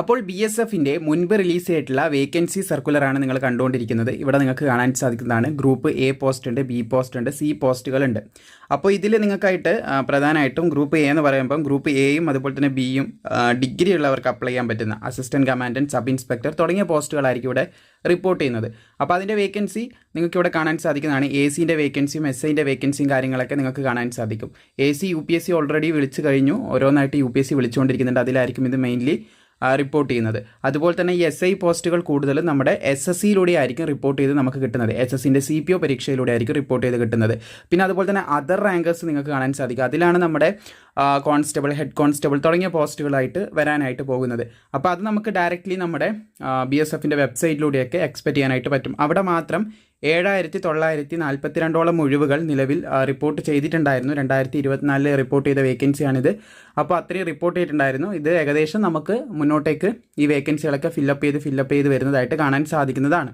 അപ്പോൾ B S എഫിന്റെ മുൻപ് റിലീസ് ചെയ്തിട്ടുള്ള വേക്കൻസി സർക്കുലറാണ് നിങ്ങൾ കണ്ടുകൊണ്ടിരിക്കുന്നത്. ഇവിടെ നിങ്ങൾക്ക് കാണാൻ സാധിക്കുന്നതാണ്. ഗ്രൂപ്പ് എ പോസ്റ്റ് ഉണ്ട് ബി പോസ്റ്റ് ഉണ്ട് സി പോസ്റ്റുകളുണ്ട്. അപ്പോൾ ഇതിൽ നിങ്ങൾക്കായിട്ട് പ്രധാനമായിട്ടും ഗ്രൂപ്പ് എ എന്ന് പറയുമ്പം ഗ്രൂപ്പ് എയും അതുപോലെ തന്നെ ബിയും ഡിഗ്രി ഉള്ളവർക്ക് അപ്ലൈ ചെയ്യാൻ പറ്റുന്ന അസിസ്റ്റന്റ് കമാൻഡന്റ് സബ് ഇൻസ്പെക്ടർ തുടങ്ങിയ പോസ്റ്റുകളായിരിക്കും ഇവിടെ റിപ്പോർട്ട് ചെയ്യുന്നത്. അപ്പോൾ അതിന്റെ വേക്കൻസി നിങ്ങൾക്ക് ഇവിടെ കാണാൻ സാധിക്കുന്നതാണ്. എ സിന്റെ വേക്കൻസിയും എസ് ഐന്റെ വേക്കൻസിയും കാര്യങ്ങളൊക്കെ നിങ്ങൾക്ക് കാണാൻ സാധിക്കും. A C U P S C already വിളിച്ചു കഴിഞ്ഞു. ഓരോന്നായിട്ട് യു പി എസ് സി വിളിച്ചുകൊണ്ടിരിക്കുന്നുണ്ട്. അതിലായിരിക്കും ഇത് മെയിൻലി റിപ്പോർട്ട് ചെയ്യുന്നത്. അതുപോലെ തന്നെ എസ് ഐ പോസ്റ്റുകൾ കൂടുതലും നമ്മുടെ എസ് എസ് സിയിലൂടെ ആയിരിക്കും റിപ്പോർട്ട് ചെയ്ത് നമുക്ക് കിട്ടുന്നത്. എസ് എസ് സിന്റെ സി പി ഒ പരീക്ഷയിലൂടെ ആയിരിക്കും റിപ്പോർട്ട് ചെയ്ത് കിട്ടുന്നത്. പിന്നെ അതുപോലെ തന്നെ അതർ റാങ്കേഴ്സ് നിങ്ങൾക്ക് കാണാൻ സാധിക്കും. അതിലാണ് നമ്മുടെ കോൺസ്റ്റബിൾ ഹെഡ് കോൺസ്റ്റബിൾ തുടങ്ങിയ പോസ്റ്റുകളായിട്ട് വരാനായിട്ട് പോകുന്നത്. അപ്പോൾ അത് നമുക്ക് ഡയറക്റ്റ്ലി നമ്മുടെ ബി എസ് എഫിന്റെ വെബ്സൈറ്റിലൂടെയൊക്കെ എക്സ്പെക്ട് ചെയ്യാനായിട്ട് പറ്റും. അവിടെ മാത്രം ഏഴായിരത്തി തൊള്ളായിരത്തി നാൽപ്പത്തി രണ്ടോളം ഒഴിവുകൾ നിലവിൽ റിപ്പോർട്ട് ചെയ്തിട്ടുണ്ടായിരുന്നു. രണ്ടായിരത്തി ഇരുപത്തിനാലിൽ റിപ്പോർട്ട് ചെയ്ത വേക്കൻസിയാണിത്. അപ്പോൾ അത്രയും റിപ്പോർട്ട് ചെയ്തിട്ടുണ്ടായിരുന്നു. ഇത് ഏകദേശം നമുക്ക് മുന്നോട്ടേക്ക് ഈ വേക്കൻസികളൊക്കെ ഫില്ലപ്പ് ചെയ്ത് ഫില്ലപ്പ് ചെയ്ത് വരുന്നതായിട്ട് കാണാൻ സാധിക്കുന്നതാണ്.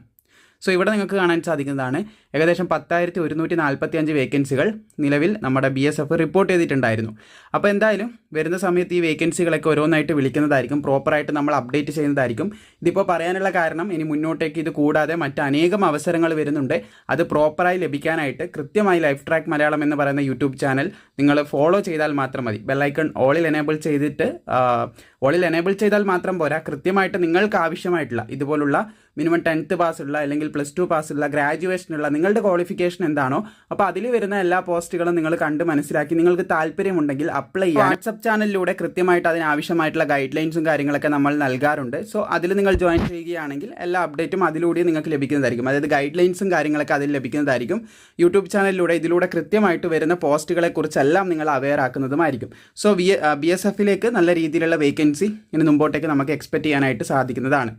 സോ ഇവിടെ നിങ്ങൾക്ക് കാണാൻ സാധിക്കുന്നതാണ് ഏകദേശം പത്തായിരത്തി ഒരുന്നൂറ്റി നാൽപ്പത്തി അഞ്ച് വേക്കൻസികൾ നിലവിൽ നമ്മുടെ ബി എസ് എഫ് റിപ്പോർട്ട് ചെയ്തിട്ടുണ്ടായിരുന്നു. അപ്പോൾ എന്തായാലും വരുന്ന സമയത്ത് ഈ വേക്കൻസികളൊക്കെ ഓരോന്നായിട്ട് വിളിക്കുന്നതായിരിക്കും പ്രോപ്പറായിട്ട് നമ്മൾ അപ്ഡേറ്റ് ചെയ്യുന്നതായിരിക്കും. ഇതിപ്പോൾ പറയാനുള്ള കാരണം ഇനി മുന്നോട്ടേക്ക് ഇത് കൂടാതെ മറ്റ് അനേകം അവസരങ്ങൾ വരുന്നുണ്ട്. അത് പ്രോപ്പറായി ലഭിക്കാനായിട്ട് കൃത്യമായി ലൈഫ് ട്രാക്ക് മലയാളം എന്ന് പറയുന്ന യൂട്യൂബ് ചാനൽ നിങ്ങൾ ഫോളോ ചെയ്താൽ മാത്രം മതി. ബെല്ലൈക്കൺ ഓളിൽ എനേബിൾ ചെയ്തിട്ട് ഓളിൽ എനേബിൾ ചെയ്താൽ മാത്രം പോരാ. കൃത്യമായിട്ട് നിങ്ങൾക്ക് ആവശ്യമായിട്ടുള്ള ഇതുപോലുള്ള മിനിമം ടെൻത്ത് പാസ് ഉള്ള അല്ലെങ്കിൽ പ്ലസ് ടു പാസ്സുള്ള ഗ്രാജുവേഷനുള്ള നിങ്ങളുടെ ക്വാളിഫിക്കേഷൻ എന്താണോ അപ്പോൾ അതിൽ വരുന്ന എല്ലാ പോസ്റ്റുകളും നിങ്ങൾ കണ്ട് മനസ്സിലാക്കി നിങ്ങൾക്ക് താല്പര്യമുണ്ടെങ്കിൽ അപ്ലൈ ചെയ്യാം വാട്സപ്പ് ചാനലിലൂടെ കൃത്യമായിട്ട് അതിനാവശ്യമായിട്ടുള്ള ഗൈഡ് ലൈൻസും കാര്യങ്ങളൊക്കെ നമ്മൾ നൽകാറുണ്ട്. സോ അതിൽ നിങ്ങൾ ജോയിൻ ചെയ്യുകയാണെങ്കിൽ എല്ലാ അപ്ഡേറ്റും അതിലൂടെ നിങ്ങൾക്ക് ലഭിക്കുന്നതായിരിക്കും. അതായത് ഗൈഡ് ലൈൻസും കാര്യങ്ങളൊക്കെ അതിൽ ലഭിക്കുന്നതായിരിക്കും. യൂട്യൂബ് ചാനലിലൂടെ ഇതിലൂടെ കൃത്യമായിട്ട് വരുന്ന പോസ്റ്റുകളെ കുറിച്ചെല്ലാം നിങ്ങൾ അവെയർ ആക്കുന്നതുമായിരിക്കും. സോ ബി ബി എസ് എഫിലേക്ക് നല്ല രീതിയിലുള്ള വേക്കൻസി ഇനി മുമ്പോട്ടേക്ക് നമുക്ക് എക്സ്പെക്ട് ചെയ്യാനായിട്ട് സാധിക്കുന്നതാണ്.